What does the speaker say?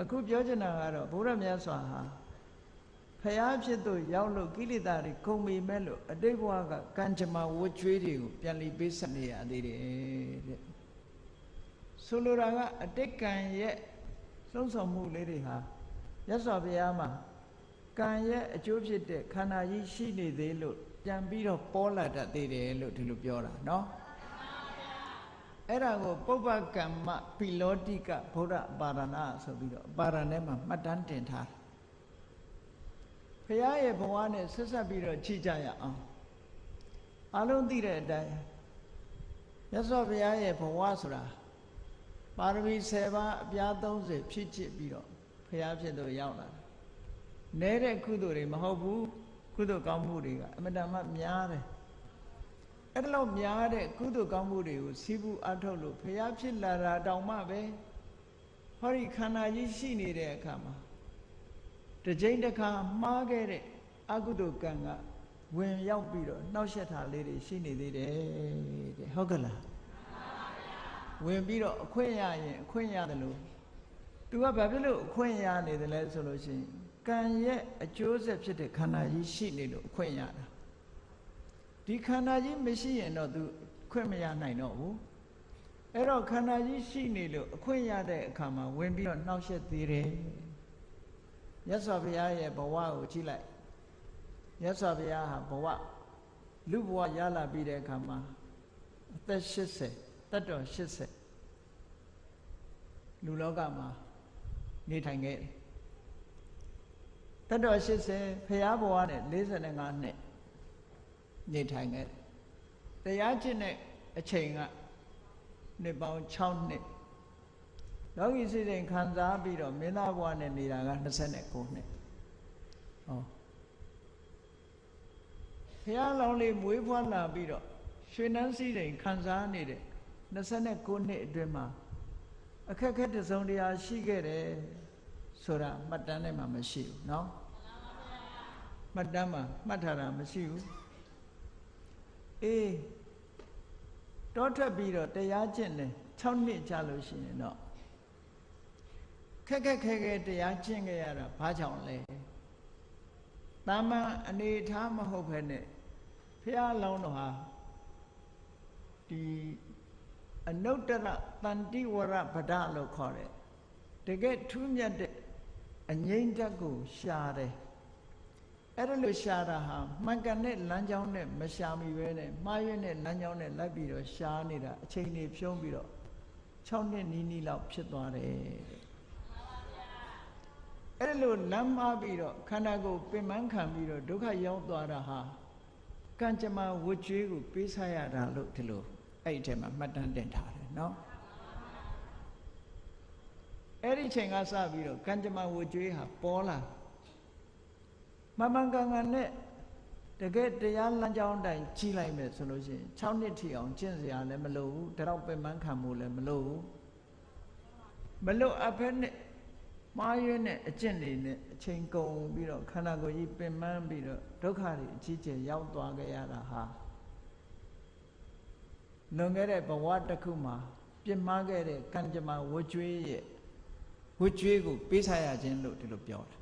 အခုပြောချင်တာကတော့ဘုရားမြတ်စွာဟာဖျားဖြစ်သူရောက်လို့ကိလေသာတွေကုန်ပြီမဲ့လို့အတိတ်ဘဝကကံကြမ္မာဝတ်ကြွေးတွေကိုပြန်လီပေးဆက်နေရသေးတယ်တဲ့ဆိုလိုတာကအတိတ်ကံရဲ့လှုံ့ဆော်မှုလေးတွေဟာမြတ်စွာဘုရားမှာကံရဲ့အကျိုးဖြစ်တဲ့ခန္ဓာကြီးရှိနေသေးလို့ပြန်ပြီးတော့ပေါ်လာတတ်သေးတယ်လို့ဒီလိုပြောတာเนาะ အဲ့ဒါကိုပုပ္ပကမ္မပိလောတိကဗုဒ္ဓပါရဏဆိုပြီးတော့ပါရဏဲမှာမှတ်တမ်းတင်ထားတယ်ဖရာရဲ့ဘဝနဲ့ဆက်ဆက်ပြီးတော့ချိကြရအောင်အလုံးသိတဲ့အတိုင်းမြတ်စွာဘုရားရဲ့ဘဝဆိုတာပါရမီ7ပါးအပြား30ဖြစ်ချစ်ပြီးတော့ဖရာဖြစ်တော့ရောက်လာတယ်နဲတဲ့ကုသိုလ်တွေမဟုတ်ဘူးကုသိုလ်ကောင်းမှုတွေကအမတန်မှများတယ် အဲ့ဒါလို့များတဲ့ကုသိုလ်ကောင်းမှုတွေကိုစီးပူအထုတ်လို့ဖရာဖြစ်လာတာတောင်မှပဲဟောဒီခန္ဓာကြီးရှိနေတဲ့အခါမှာတစ်ကြိမ်တစ်ခါမှားခဲ့တဲ့အကုသိုလ်ကံကဝင်ရောက်ပြီးတော့နှောက်ယှက်တာလေးတွေရှိနေသေးတယ်တဲ့ဟုတ်ကလားဝင်ပြီးတော့အခွင့်ရရင်အခွင့်ရတယ်လို့ तू ကဘာဖြစ်လို့အခွင့်ရနေတယ်လဲဆိုလို့ရှိရင်ကံရဲ့အကျိုးဆက်ဖြစ်တဲ့ခန္ဓာကြီးရှိနေလို့အခွင့်ရတာ ဒီခန္ဓာကြီးမရှိရင်တော့ तू ခွင့်မရနိုင်တော့ဘူးအဲ့တော့ခန္ဓာကြီးရှိနေလို့အခွင့်ရတဲ့အခါမှာဝင်ပြီးတော့နှောက်ယှက်သေးတယ်မြတ်စွာဘုရားရဲ့ဘဝကိုကြည့်လိုက်မြတ်စွာဘုရားဟာဘဝလူဘဝရလာပြီးတဲ့အခါမှာအသက်80တတ်တော်80လူလောကမှာနေထိုင်ခဲ့တယ်တတ်တော်80ဖရာဘဝနဲ့45နှစ် နေထိုင်ခဲ့တယ်တရားကျင့်တဲ့အချိန်ကနှစ်ပေါင်း6နှစ်လောကီစိတ်စဉ်ခံစားပြီးတော့မင်းသားဘဝနဲ့နေတာက29နှစ်ဟောဖရာလောင်းလေးမွေးဖွားလာပြီးတော့ရွှေနန်းစည်းစိမ်ခံစားနေတဲ့29နှစ်အတွင်းမှာအခက်အခဲတစုံတရာရှိခဲ့တယ်ဆိုတာမှတ်တမ်းထဲမှာမရှိဘူးเนาะမှတ်တမ်းမှာမှတ်ထားတာမရှိဘူး အေးတောထွက်ပြီးတော့တရားကျင့်တယ်6နှစ်ကြာလို့ရှိရင်တော့ခက်ခက်ခဲခဲတရားကျင့်ခဲ့ရတာဘာကြောင့်လဲတာမန်အနေထားမဟုတ်ဘဲနဲ့ဖះလောင်းတော်ဟာဒီအနုတ္တရတန်တိဝရဗဒလို့ခေါ်တယ်တကယ်ထူးမြတ်တဲ့အငိမ့်ဓာတ်ကိုရှာတယ် အဲ့ဒါလို့ရှာတာဟာမှန်ကန်တဲ့လမ်းကြောင်းနဲ့မရှာမိပဲနဲ့မှားရွံ့တဲ့လမ်းကြောင်းနဲ့လိုက်ပြီးတော့ရှာနေတာအချိန်တွေဖြုံးပြီးတော့6နှစ်နီးနီးလောက်ဖြစ်သွားတယ်အဲ့လိုလမ်းမှားပြီးတော့ခန္ဓာကိုယ်ပင်ပန်းခံပြီးတော့ဒုက္ခရောက်သွားတာဟာကံကြမ္မာဝတ်ကြွေးကိုပေးစားရတာလို့ဒီလိုအဲ့ဒီထဲမှာမှတ်တမ်းတင်ထားတယ်နော်အဲ့ဒီချိန်ကစပြီးတော့ကံကြမ္မာဝကြွေးဟာပေါ်လာ မမှန်ကန်ကန်နဲ့တကယ်တရားလမ်းကြောင်းတိုင်းကြီးလိုက်မယ်ဆိုလို့ရှိရင်6နှစ်ထီအောင်ကျင့်စရာလည်းမလိုဘူးတတော့ပင်ပန်းခံမှုလည်းမလိုဘူးမလိုအပ်ဖက်နဲ့မှားရွံ့တဲ့အကျင့်တွေနဲ့အချိန်ကုန်ပြီးတော့ခန္ဓာကိုယ်ကြီးပင်ပန်းပြီးတော့ဒုက္ခတွေအကြီးကျယ်ရောက်သွားကြရတာဟာလွန်ခဲ့တဲ့ဘဝတစ်ခုမှာပြင်းမှားခဲ့တဲ့ကံကြမ္မာဝကြွေးရဲ့ဝကြွေးကိုပေးစားရခြင်းလို့ဒီလိုပြောတာ